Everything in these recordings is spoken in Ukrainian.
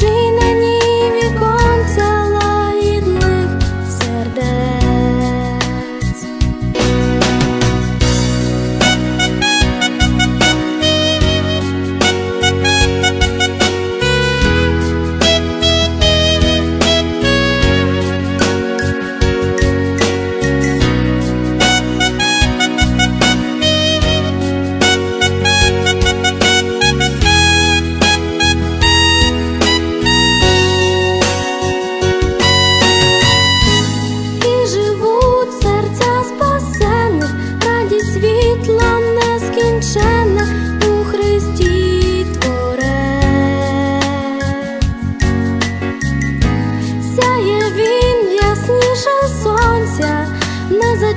чи не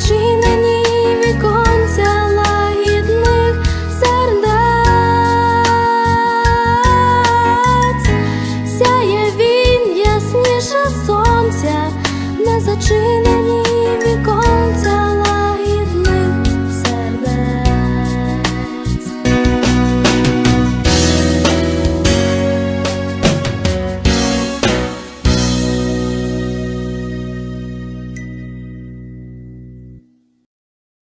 Зачинені віконця лагідних сердець, сяє він ясніше сонця, не зачинений.